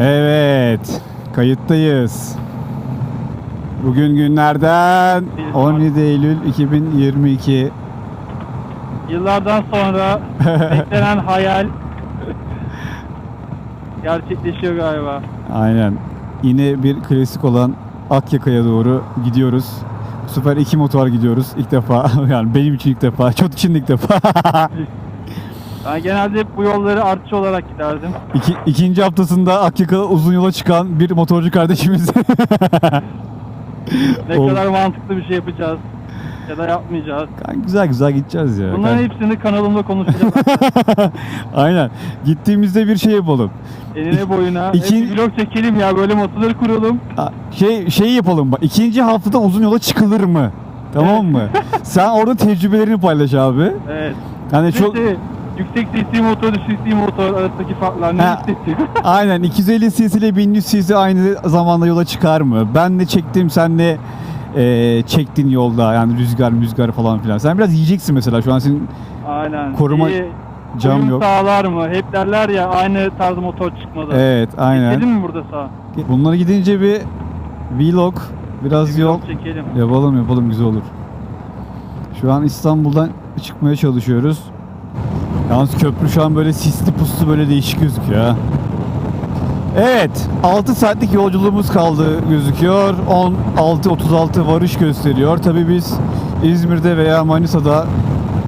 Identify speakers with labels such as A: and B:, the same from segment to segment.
A: Evet, kayıttayız. Bugün günlerden 17 Eylül 2022.
B: Yıllardan sonra beklenen hayal gerçekleşiyor galiba.
A: Aynen. Yine bir klasik olan Akyaka'ya doğru gidiyoruz. Bu sefer iki motor gidiyoruz ilk defa. Yani benim için ilk defa, çok için ilk defa.
B: Ben genelde hep bu yolları artçı olarak giderdim.
A: İki, ikinci haftasında Akyaka uzun yola çıkan bir motorcu kardeşimiz.
B: Ne
A: Oldu.
B: kadar mantıklı bir şey yapacağız ya da yapmayacağız.
A: Kanka güzel güzel gideceğiz ya.
B: Bunların
A: Kanka.
B: hepsini kanalımda konuşacağız.
A: Aynen. Gittiğimizde bir şey yapalım.
B: Enine boyuna.
A: İki-
B: Hep bir vlog çekelim ya böyle motorları kuralım.
A: Şey şey yapalım bak. İkinci haftada uzun yola çıkılır mı? Tamam mı? Sen orada tecrübelerini paylaş abi.
B: Evet.
A: Yani çok
B: Neyse, yüksek CC motor, düşük CC motor arasındaki farklar ne
A: Ha. aynen 250 cc ile 1100 cc aynı zamanda yola çıkar mı? Ben de çektim sen de e, çektin yolda yani rüzgar rüzgar falan filan. Sen biraz yiyeceksin mesela şu an senin
B: Aynen.
A: Koruma
B: İyi
A: cam
B: uyum
A: yok.
B: sağlar mı? Hep derler ya aynı tarz motor çıkmadı.
A: Evet aynen.
B: Çekelim mi burada sağ?
A: Bunları gidince bir vlog biraz
B: Bir
A: yol
B: çekelim.
A: Yapalım yapalım güzel olur. Şu an İstanbul'dan çıkmaya çalışıyoruz. Yalnız köprü şu an böyle sisli puslu böyle değişik gözüküyor ha. Evet 6 saatlik yolculuğumuz kaldı gözüküyor. 16.36 varış gösteriyor. Tabi biz İzmir'de veya Manisa'da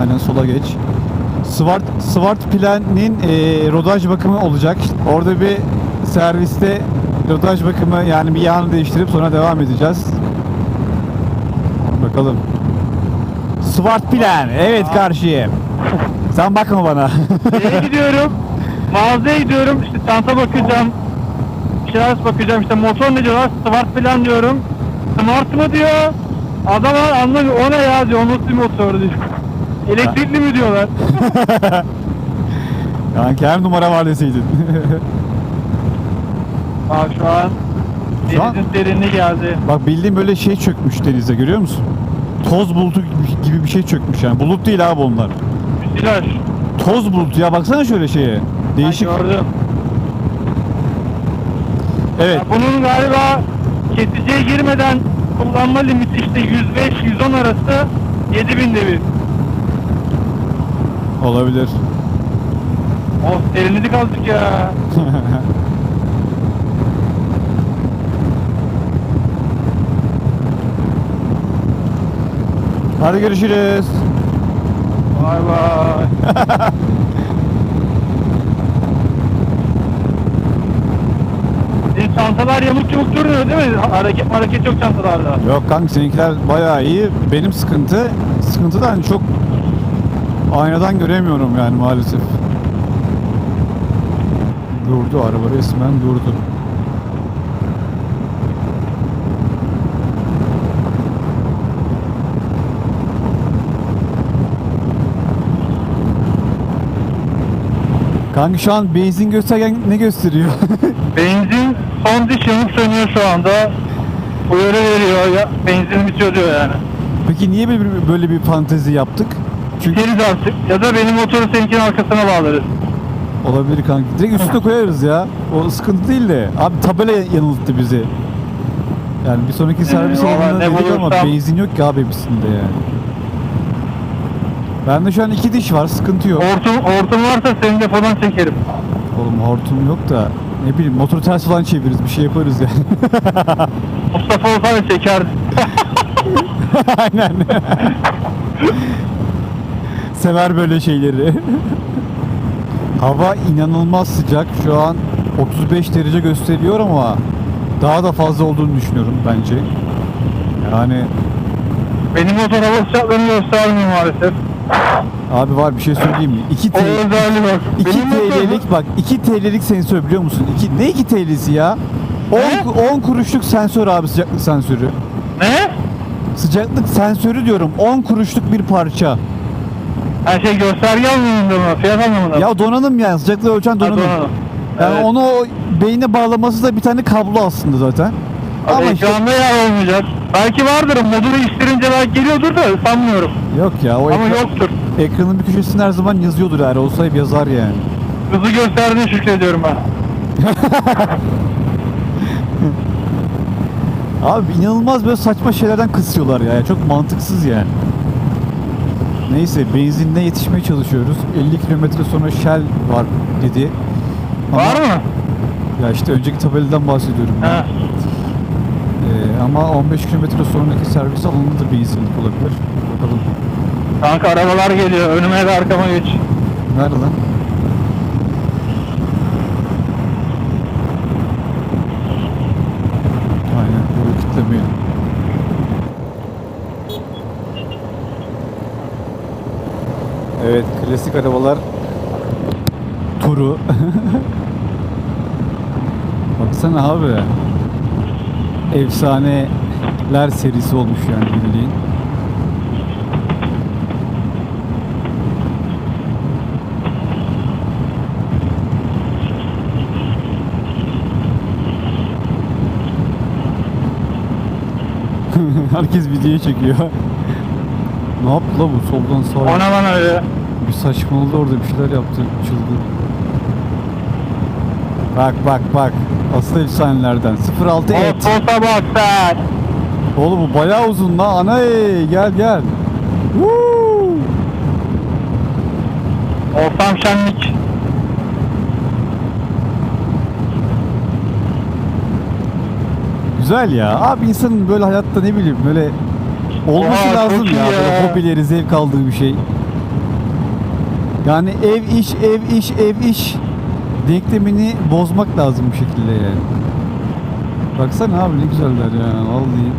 A: aynen sola geç. Swart, Swart Plan'in e, rodaj bakımı olacak. Orada bir serviste rodaj bakımı yani bir yağını değiştirip sonra devam edeceğiz. Bakalım. Swart Plan. Evet karşıya. Sen bakma bana.
B: Nereye gidiyorum? Mağazaya gidiyorum. İşte çanta bakacağım. Bir şeyler bakacağım. İşte motor ne diyorlar? Smart plan diyorum. Smart mı diyor? Adam anlamıyor. O ne ya diyor. Nasıl bir motor diyor. Elektrikli mi diyorlar?
A: Kanka her numara var deseydin.
B: Aa şu an
A: Şu an-
B: denizin derinliği geldi.
A: Bak bildiğin böyle şey çökmüş denize görüyor musun? Toz bulutu gibi- gibi bir şey çökmüş yani. Bulut değil abi onlar.
B: Müsilaj.
A: Toz bulutu ya baksana şöyle şeye. Değişik.
B: Ben gördüm.
A: Evet.
B: Ya bunun galiba kesiciye girmeden kullanma limiti işte 105-110 arası 7000 devir.
A: Olabilir.
B: Oh derinledik azıcık ya.
A: Hadi görüşürüz.
B: Vay vay. Çantalar yamuk yumuk durmuyor değil mi? Hareket hareket yok çantalarda.
A: Yok kanka seninkiler bayağı iyi. Benim sıkıntı sıkıntı da hani çok aynadan göremiyorum yani maalesef. Durdu araba resmen durdu. Kanka şu an benzin göstergen ne gösteriyor?
B: Benzin son diş yanıp sönüyor şu anda. Uyarı veriyor ya benzin bitiyor diyor yani.
A: Peki niye böyle bir, böyle bir fantezi yaptık? Çünkü
B: Gideriz artık ya da benim motoru seninkinin arkasına bağlarız.
A: Olabilir kanka. Direkt üstüne koyarız ya. O sıkıntı değil de. Abi tabela yanılttı bizi. Yani bir sonraki servis
B: valla
A: olduğunda
B: ne
A: dedik ama
B: bulursam-
A: benzin yok ki abi hepsinde yani. Bende şu an iki diş var. Sıkıntı yok.
B: Hortum, hortum varsa senin depodan çekerim.
A: Oğlum hortum yok da ne bileyim motoru ters falan çeviririz. Bir şey yaparız yani.
B: Mustafa olsaydı çekerdi.
A: Aynen. Sever böyle şeyleri. Hava inanılmaz sıcak. Şu an 35 derece gösteriyor ama daha da fazla olduğunu düşünüyorum bence. Yani
B: Benim motor hava sıcaklığını göstermiyor maalesef.
A: Abi var bir şey söyleyeyim mi? 2
B: O
A: TL
B: bak.
A: 2
B: Benim motor-
A: TL'lik bak 2 TL'lik sensör biliyor musun? 2 ne 2 TL'si ya? 10
B: Ne?
A: 10 kuruşluk sensör abi sıcaklık sensörü.
B: Ne?
A: Sıcaklık sensörü diyorum 10 kuruşluk bir parça.
B: Her şey gösterge anlamında mı? Fiyat anlamında mı?
A: Ya donanım yani sıcaklığı ölçen donanım.
B: donanım.
A: Yani
B: Evet.
A: onu o beyne bağlaması da bir tane kablo aslında zaten.
B: Ama
A: Ama işte
B: ekranda yer olmayacak. Belki vardır. Modu değiştirince belki geliyordur da sanmıyorum.
A: yok ya o
B: Ama
A: ekran-
B: yoktur.
A: Ekranın bir köşesinde her zaman yazıyordur eğer olsa hep yazar yani.
B: Hızı gösterdiğine şükrediyorum ben.
A: Abi inanılmaz böyle saçma şeylerden kısıyorlar ya. Çok mantıksız yani. Neyse benzinle yetişmeye çalışıyoruz. 50 kilometre sonra Shell var dedi. Ama-
B: Var mı?
A: Ya işte önceki tabeladan bahsediyorum.
B: He.
A: Ee, ama 15 kilometre sonraki servis alanında da benzinlik olabilir. Bakalım.
B: Kanka arabalar geliyor. Önüme ve arkama geç.
A: Nerede lan? Aynen. Burayı kitlemeyelim. Evet. Klasik arabalar turu. Baksana abi. Efsaneler serisi olmuş yani bildiğin. Herkes videoyu çekiyor. ne yaptı la bu soldan sağa?
B: O ne lan öyle?
A: Bir saçmaladı orada bir şeyler yaptı. Çılgın. Bak bak bak. Asıl efsanelerden. 06 et.
B: Otosa bak sen.
A: Oğlum bu bayağı uzun la. Ana gel gel. Woo!
B: Ortam şenlik.
A: Güzel ya. Abi insanın böyle hayatta ne bileyim böyle olması
B: Oha,
A: lazım
B: çok iyi
A: ya. Böyle
B: ya.
A: hobileri, zevk aldığı bir şey. Yani ev iş, ev iş, ev iş denklemini bozmak lazım bir şekilde yani. Baksana abi ne güzeller ya vallahi.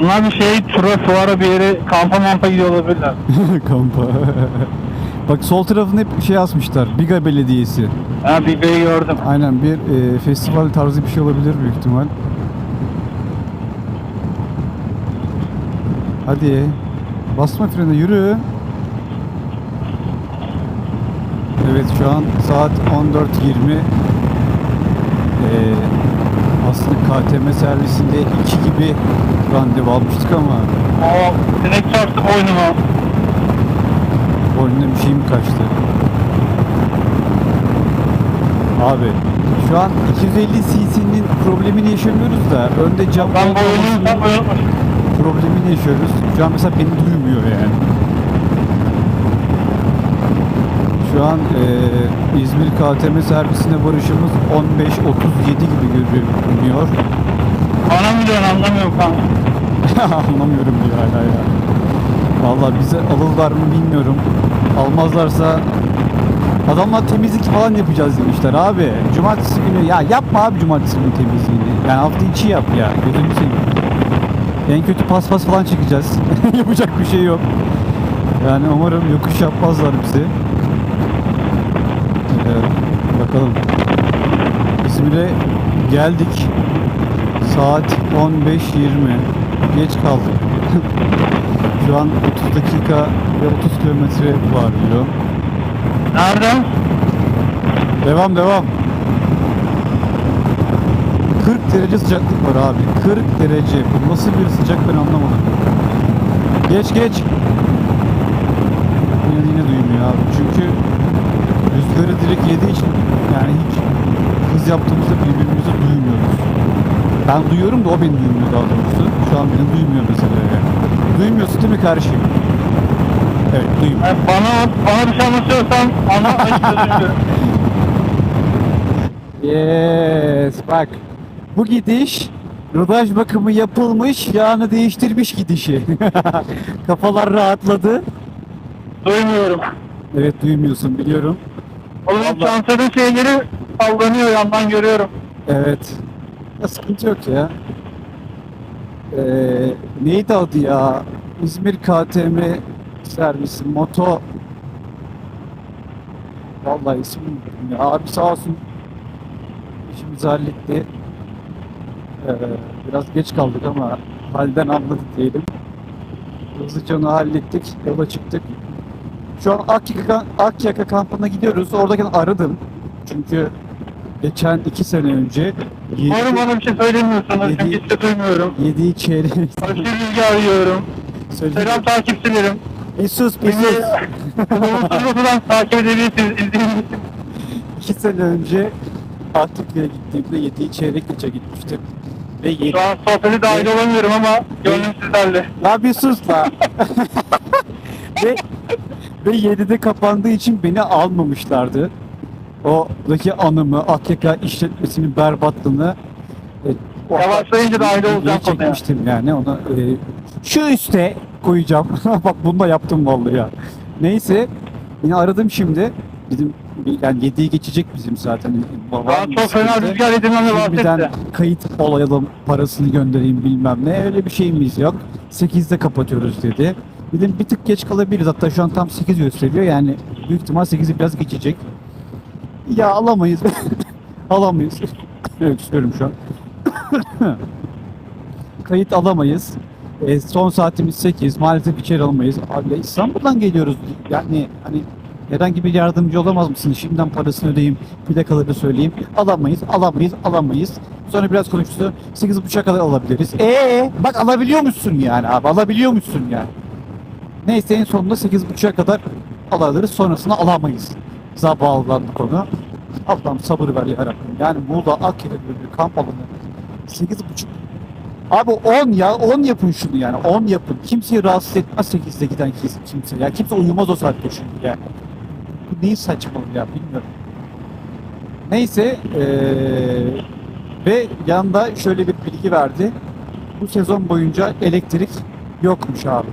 B: Bunlar bir şey tura fuara bir yere kampa mampa gidiyor olabilirler.
A: Kampa. Bak sol tarafında hep şey yazmışlar. Biga Belediyesi.
B: Ha bey gördüm.
A: Aynen bir e, festival tarzı bir şey olabilir büyük ihtimal. Hadi. Basma frene yürü. Evet şu an saat 14.20. Ee, aslında KTM servisinde 2 gibi randevu almıştık ama
B: Oo, sinek çarptı boynuma.
A: boynuna bir şey mi kaçtı? Abi şu an 250 cc'nin problemini yaşamıyoruz da önde cam
B: Ben tam unutmuşum.
A: problemini yaşıyoruz. Şu an mesela beni duymuyor yani. Şu an eee, İzmir KTM servisine varışımız 15.37 gibi görünüyor.
B: Bana mı anlamıyorum kanka.
A: Anlamıyorum diyor hala ya. Vallahi bize alırlar mı bilmiyorum. Almazlarsa adamlar temizlik falan yapacağız demişler abi. Cumartesi günü ya yapma abi cumartesi günü temizliğini. Yani hafta içi yap ya. Gözünü seveyim. En kötü paspas falan çekeceğiz. Yapacak bir şey yok. Yani umarım yokuş yapmazlar bizi. Ee, bakalım. İzmir'e geldik. Saat 15.20. Geç kaldık. Şu an 30 dakika ve 30 kilometre var diyor.
B: Nereden?
A: Devam devam. 40 derece sıcaklık var abi. 40 derece. Bu nasıl bir sıcak ben anlamadım. Geç geç. Yine, yine duymuyor abi. Çünkü rüzgarı direkt yediği için yani hiç hız yaptığımızda birbirimizi duymuyoruz. Ben duyuyorum da o beni duymuyor daha doğrusu. Şu an beni duymuyor mesela yani. Duymuyorsun değil mi kardeşim? Evet duymuyor.
B: Yani bana, bana bir şey anlatıyorsan anlat hiç üzülmüyorum.
A: Yes bak bu gidiş rodaj bakımı yapılmış yağını değiştirmiş gidişi. Kafalar rahatladı.
B: Duymuyorum.
A: Evet duymuyorsun biliyorum.
B: Oğlum çantanın şeyleri sallanıyor yandan görüyorum.
A: Evet. Ya sıkıntı yok ya. Ee, neydi adı ya? İzmir KTM servisi moto Vallahi ismini unuttum ya. Abi sağ olsun işimizi halletti. Ee, biraz geç kaldık ama halden anladık diyelim. Hızlıca onu hallettik. Yola çıktık. Şu an Akyaka, Akyaka kampına gidiyoruz. Oradayken aradım. Çünkü geçen iki sene önce
B: Umarım bana bir şey söylemiyorsunuz çünkü
A: Yedi-
B: hiç de duymuyorum.
A: yediği çeyrek
B: Aşırı rüzgar yiyorum.
A: Söyleyeyim.
B: Selam takipçilerim.
A: Bir sus bir sus.
B: Umutsuzluktan takip edebilirsiniz. izleyebilirsiniz.
A: İki sene önce Antakya'ya gittiğimde 7'yi çeyrek geçe gitmiştim. Ve 7.
B: Şu an sohbete dahil olamıyorum ama gönlüm sizlerle.
A: La bir sus la. ve, ve 7'de kapandığı için beni almamışlardı. Oradaki anımı, AKK işletmesinin berbatlığını e,
B: Yavaşlayınca dahil
A: videoyu
B: olacağım konuya.
A: çekmiştim yani onu e, şu üste koyacağım. Bak bunu da yaptım vallahi ya. Neyse yine aradım şimdi. Bizim yani 7'yi geçecek bizim zaten.
B: Daha çok fena rüzgar
A: Şimdiden
B: bahsetti.
A: kayıt olayalım parasını göndereyim bilmem ne öyle bir şeyimiz yok. 8'de kapatıyoruz dedi. Dedim bir tık geç kalabiliriz hatta şu an tam 8 gösteriyor yani büyük ihtimal 8'i biraz geçecek. Ya alamayız. alamayız. Öksürüyorum şu an. Kayıt alamayız. E, son saatimiz 8. Maalesef içeri alamayız. Abi İstanbul'dan geliyoruz. Yani hani herhangi bir yardımcı olamaz mısınız? Şimdiden parasını ödeyeyim, plakaları söyleyeyim. Alamayız, alamayız, alamayız. Sonra biraz konuştu. 8.30'a kadar alabiliriz. Ee, bak alabiliyormuşsun yani abi. Alabiliyormuşsun yani. Neyse en sonunda 8.30'a kadar alabiliriz. Sonrasında alamayız. Za bağlandı konu. Allah'ım sabır ver yarabbim. Yani Muğla Akkere böyle bir kamp alanı. 8.30 Abi 10 ya 10 yapın şunu yani 10 yapın. Kimseyi rahatsız etmez 8'de giden kimse. Ya kimse uyumaz o saatte çünkü yani. Bu neyin saçmalığı ya bilmiyorum. Neyse eee, ve yanında şöyle bir bilgi verdi. Bu sezon boyunca elektrik yokmuş abi.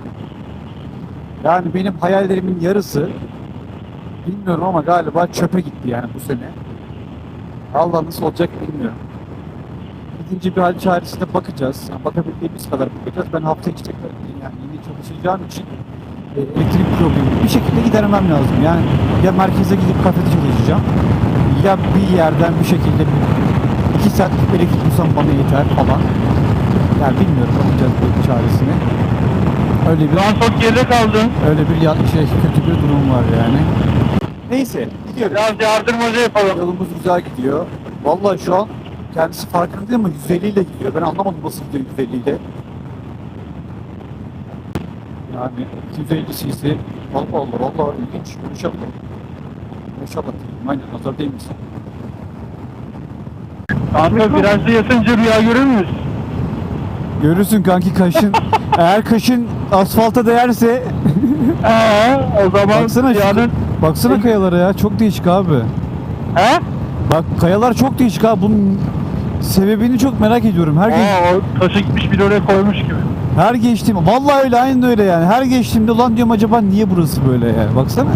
A: Yani benim hayallerimin yarısı bilmiyorum ama galiba çöpe gitti yani bu sene. Allah nasıl olacak bilmiyorum. Gidince bir hal çaresine bakacağız. Yani bakabildiğimiz kadar bakacağız. Ben hafta içi tekrar yani yine çalışacağım için e, elektrik problemi bir şekilde gidermem lazım. Yani ya merkeze gidip kafede çalışacağım ya bir yerden bir şekilde iki saat elektrik bulsam bana yeter falan. Yani bilmiyorum bakacağız bir çaresine. Öyle bir
B: Şu an çok geride kaldın.
A: öyle bir ya- şey kötü bir durum var yani. Neyse gidiyoruz.
B: Biraz yardırmaca yapalım.
A: Yolumuz güzel gidiyor. Vallahi şu an kendisi farkında değil ama 150 ile gidiyor. Ben anlamadım nasıl gidiyor 150 ile. Yani 250 cc. Allah Allah vallahi ilginç. Maşallah. Maşallah. Aynen nazar değil misin?
B: Kanka virajda yatınca rüya görür müyüz?
A: Görürsün kanki kaşın. Eğer kaşın asfalta değerse
B: Ee, o zaman
A: baksana şu-. Baksana kayalara ya çok değişik abi.
B: He?
A: Bak kayalar çok değişik abi. Bunun sebebini çok merak ediyorum. Her gün
B: Aa, o taşı gitmiş bir oraya koymuş gibi.
A: Her geçtiğim vallahi öyle aynı öyle yani. Her geçtiğimde lan diyorum acaba niye burası böyle yani? Baksana.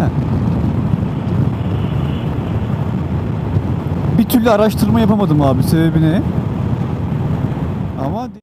A: Bir türlü araştırma yapamadım abi sebebini.